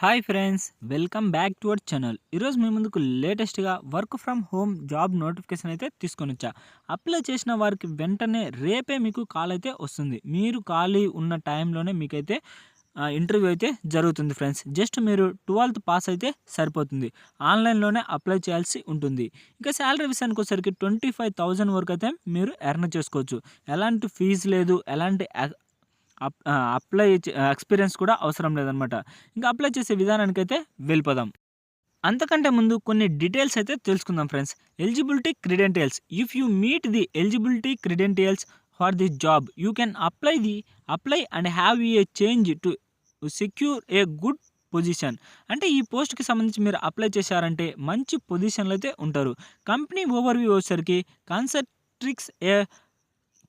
Hi friends welcome back to our channel. ఈరోజు మీ ముందుకు లేటెస్ట్గా work from home job notification అయితే తీసుకొని వచ్చా. అప్లై చేసిన వారికి వెంటనే రేపే మీకు కాల్ అయితే వస్తుంది. మీరు ఖాళీ ఉన్న టైంలోనే మీకైతే ఇంటర్వ్యూ అయితే జరుగుతుంది ఫ్రెండ్స్. జస్ట్ మీరు ట్వెల్త్ పాస్ అయితే సరిపోతుంది. ఆన్లైన్లోనే అప్లై చేయాల్సి ఉంటుంది. ఇంకా శాలరీ విషయానికి వచ్చేసరికి ట్వంటీ ఫైవ్ థౌజండ్ వరకు అయితే మీరు ఎర్న్ చేసుకోవచ్చు. ఎలాంటి ఫీజు లేదు ఎలాంటి అప్లై ఎక్స్పీరియన్స్ కూడా అవసరం లేదనమాట ఇంకా అప్లై చేసే విధానానికి అయితే వెళ్ళిపోదాం. అంతకంటే ముందు కొన్ని డీటెయిల్స్ అయితే తెలుసుకుందాం friends. Eligibility credentials. If you meet the eligibility credentials for the job you can apply the apply and have a change to secure a good position. అంటే ఈ పోస్ట్కి సంబంధించి మీరు అప్లై చేశారంటే మంచి పొజిషన్లో అయితే ఉంటారు. కంపెనీ ఓవర్వ్యూ వచ్చేసరికి Concentrix a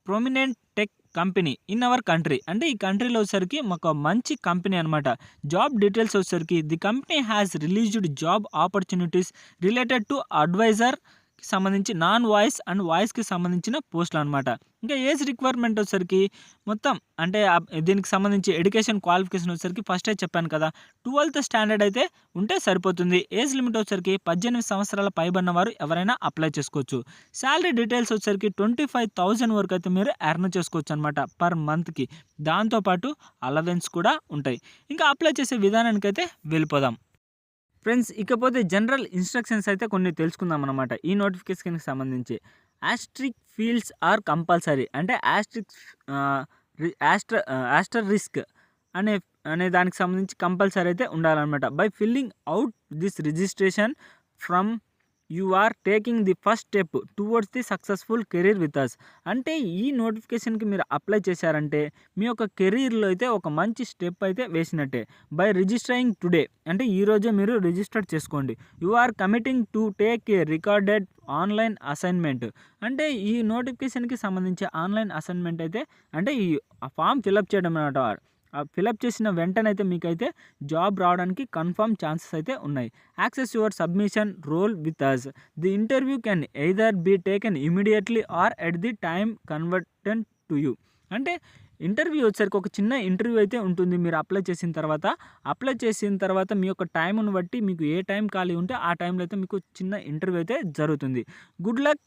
prominent tech company in our country అంటే ఈ కంట్రీలో వచ్చేసరికి మాకు మంచి కంపెనీ అనమాట జాబ్ డీటెయిల్స్ వచ్చేసరికి the company has released job opportunities related to advisor సంబంధించి నాన్ వాయిస్ అండ్ వాయిస్కి సంబంధించిన పోస్టులు అనమాట ఇంకా ఏజ్ రిక్వైర్మెంట్ వచ్చేసరికి మొత్తం అంటే దీనికి సంబంధించి ఎడ్యుకేషన్ క్వాలిఫికేషన్ వచ్చేసరికి ఫస్టే చెప్పాను కదా ట్వెల్త్ స్టాండర్డ్ అయితే ఉంటే సరిపోతుంది. ఏజ్ లిమిట్ వచ్చేసరికి పద్దెనిమిది సంవత్సరాల పైబడిన వారు ఎవరైనా అప్లై చేసుకోవచ్చు. శాలరీ డీటెయిల్స్ వచ్చేసరికి ట్వంటీ ఫైవ్ థౌజండ్ వరకు అయితే మీరు ఎర్న్ చేసుకోవచ్చు అనమాట పర్ మంత్కి. దాంతోపాటు అలవెన్స్ కూడా ఉంటాయి. ఇంకా అప్లై చేసే విధానానికైతే వెళ్ళిపోదాం. ఫ్రెండ్స్ ఇకపోతే జనరల్ ఇన్స్ట్రక్షన్స్ అయితే కొన్ని తెలుసుకుందాం అనమాట ఈ నోటిఫికేషన్కి సంబంధించి యాస్ట్రిక్ ఫీల్డ్స్ ఆర్ కంపల్సరీ అంటే యాస్ట్రిక్ యాస్ట్ర యాస్టర్ రిస్క్ అనే అనే దానికి సంబంధించి కంపల్సరీ అయితే ఉండాలన్నమాట. By filling out this registration from you are taking the first step towards the successful career with us అంటే ఈ నోటిఫికేషన్కి మీరు అప్లై చేశారంటే మీ యొక్క కెరీర్లో అయితే ఒక మంచి స్టెప్ అయితే వేసినట్టే. బై రిజిస్టరింగ్ టుడే అంటే ఈరోజే మీరు రిజిస్టర్ చేసుకోండి. You are committing to take a recorded online assignment. అంటే ఈ నోటిఫికేషన్కి సంబంధించి ఆన్లైన్ అసైన్మెంట్ అయితే అంటే ఈ ఫామ్ ఫిలప్ చేయడం అనమాట ఫిలప్ చేసిన వెంటనైతే మీకైతే జాబ్ రావడానికి కన్ఫర్మ్ ఛాన్సెస్ అయితే ఉన్నాయి. Access your submission role with us the interview can either be taken immediately or at the time convenient to you. అంటే ఇంటర్వ్యూ వచ్చేసరికి ఒక చిన్న ఇంటర్వ్యూ అయితే ఉంటుంది. మీరు అప్లై చేసిన తర్వాత అప్లై చేసిన తర్వాత మీ యొక్క టైంను బట్టి మీకు ఏ టైం ఖాళీ ఉంటే ఆ టైంలో అయితే మీకు చిన్న ఇంటర్వ్యూ అయితే జరుగుతుంది. Good luck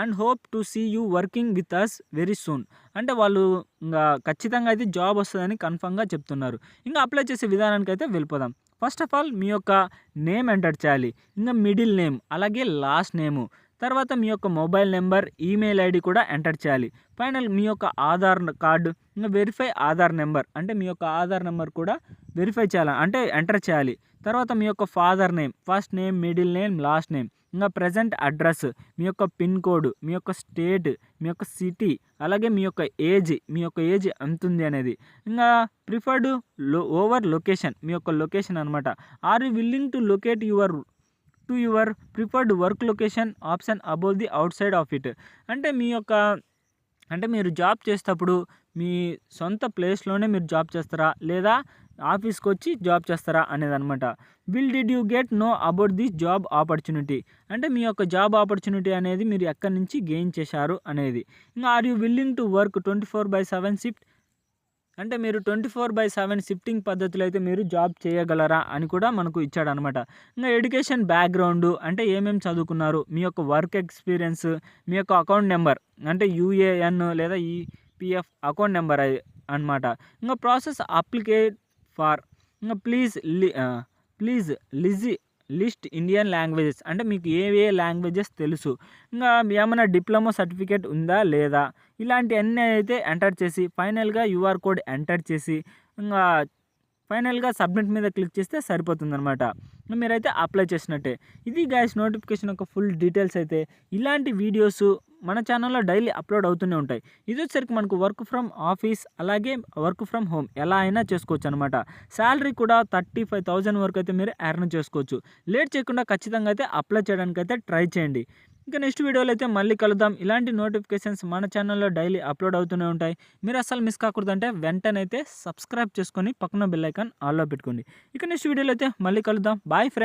and hope to see you working with us very soon. అంటే వాళ్ళు ఇంకా ఖచ్చితంగా అయితే జాబ్ వస్తుందని కన్ఫర్మ్గా చెప్తున్నారు. ఇంకా అప్లై చేసే విధానానికి అయితే వెళ్ళిపోదాం. ఫస్ట్ ఆఫ్ ఆల్ మీ యొక్క నేమ్ ఎంటర్ చేయాలి. ఇంకా మిడిల్ నేమ్ అలాగే లాస్ట్ నేము. తర్వాత మీ యొక్క మొబైల్ నెంబర్ ఈమెయిల్ ఐడి కూడా ఎంటర్ చేయాలి ఫైనల్ మీ యొక్క ఆధార్ కార్డు ఇంకా వెరిఫై ఆధార్ నెంబర్ అంటే మీ యొక్క ఆధార్ నెంబర్ కూడా వెరిఫై చేయాలి అంటే ఎంటర్ చేయాలి తర్వాత మీ యొక్క father name first name middle name last name ఇంకా ప్రజెంట్ అడ్రస్ మీ యొక్క పిన్ కోడ్ మీ యొక్క స్టేట్ మీ యొక్క సిటీ అలాగే మీ యొక్క ఏజ్ మీ యొక్క ఏజ్ అంతుంది అనేది ఇంకా ప్రిఫర్డ్లో ఓవర్ లొకేషన్ మీ యొక్క లొకేషన్ అనమాట are you willing to locate your to your preferred work location option above the outside of it అంటే మీ యొక్క అంటే మీరు జాబ్ చేసేటప్పుడు మీ సొంత ప్లేస్లోనే మీరు జాబ్ చేస్తారా? లేదా ఆఫీస్కి వచ్చి జాబ్ చేస్తారా అనేది అనమాట will did you get know about this job opportunity అంటే మీ యొక్క జాబ్ ఆపర్చునిటీ అనేది మీరు ఎక్కడి నుంచి గెయిన్ చేశారు అనేది. ఇంకా are you willing to work twenty four by seven shift అంటే మీరు twenty four by seven shifting పద్ధతిలో అయితే మీరు జాబ్ చేయగలరా అని కూడా మనకు ఇచ్చాడు అనమాట ఇంకా ఎడ్యుకేషన్ బ్యాక్గ్రౌండ్ అంటే ఏమేమి చదువుకున్నారు మీ యొక్క వర్క్ ఎక్స్పీరియన్స్ మీ యొక్క అకౌంట్ నెంబర్ అంటే యూఏఎన్ లేదా ఈపిఎఫ్ అకౌంట్ నెంబర్ అనమాట ఇంకా ప్రాసెస్ అప్లికేట్ ఫార్ ఇంకా ప్లీజ్ ప్లీజ్ లిజీ లిస్ట్ ఇండియన్ లాంగ్వేజెస్. అంటే మీకు ఏ ఏ లాంగ్వేజెస్ తెలుసు? ఇంకా ఏమైనా డిప్లొమా సర్టిఫికేట్ ఉందా లేదా? ఇలాంటివన్నీ అయితే ఎంటర్ చేసి ఫైనల్గా యూఆర్ కోడ్ ఎంటర్ చేసి ఇంకా ఫైనల్గా సబ్మిట్ మీద క్లిక్ చేస్తే సరిపోతుందనమాట మీరైతే అప్లై చేసినట్టే. ఇది గ్యాస్ నోటిఫికేషన్ యొక్క ఫుల్ డీటెయిల్స్ అయితే. ఇలాంటి వీడియోస్ మన ఛానల్లో డైలీ అప్లోడ్ అవుతూనే ఉంటాయి. ఇది వచ్చేసరికి మనకు వర్క్ ఫ్రమ్ ఆఫీస్ అలాగే వర్క్ ఫ్రమ్ హోమ్ ఎలా అయినా చేసుకోవచ్చు అనమాట శాలరీ కూడా థర్టీ ఫైవ్ థౌజండ్ వరకు అయితే మీరు ఎర్న్ చేసుకోవచ్చు. లేట్ చేయకుండా ఖచ్చితంగా అయితే అప్లై చేయడానికి అయితే ట్రై చేయండి. ఇంకా నెక్స్ట్ వీడియోలో అయితే మళ్ళీ కలుద్దాం. ఇలాంటి నోటిఫికేషన్స్ మన ఛానల్లో డైలీ అప్లోడ్ అవుతూనే ఉంటాయి. మీరు అసలు మిస్ కాకూడదంటే వెంటనే అయితే సబ్స్క్రైబ్ చేసుకొని పక్కన బెల్ ఐకాన్ ఆల్లో పెట్టుకోండి. ఇక నెక్స్ట్ వీడియోలో అయితే మళ్ళీ కలుద్దాం. Bye friends.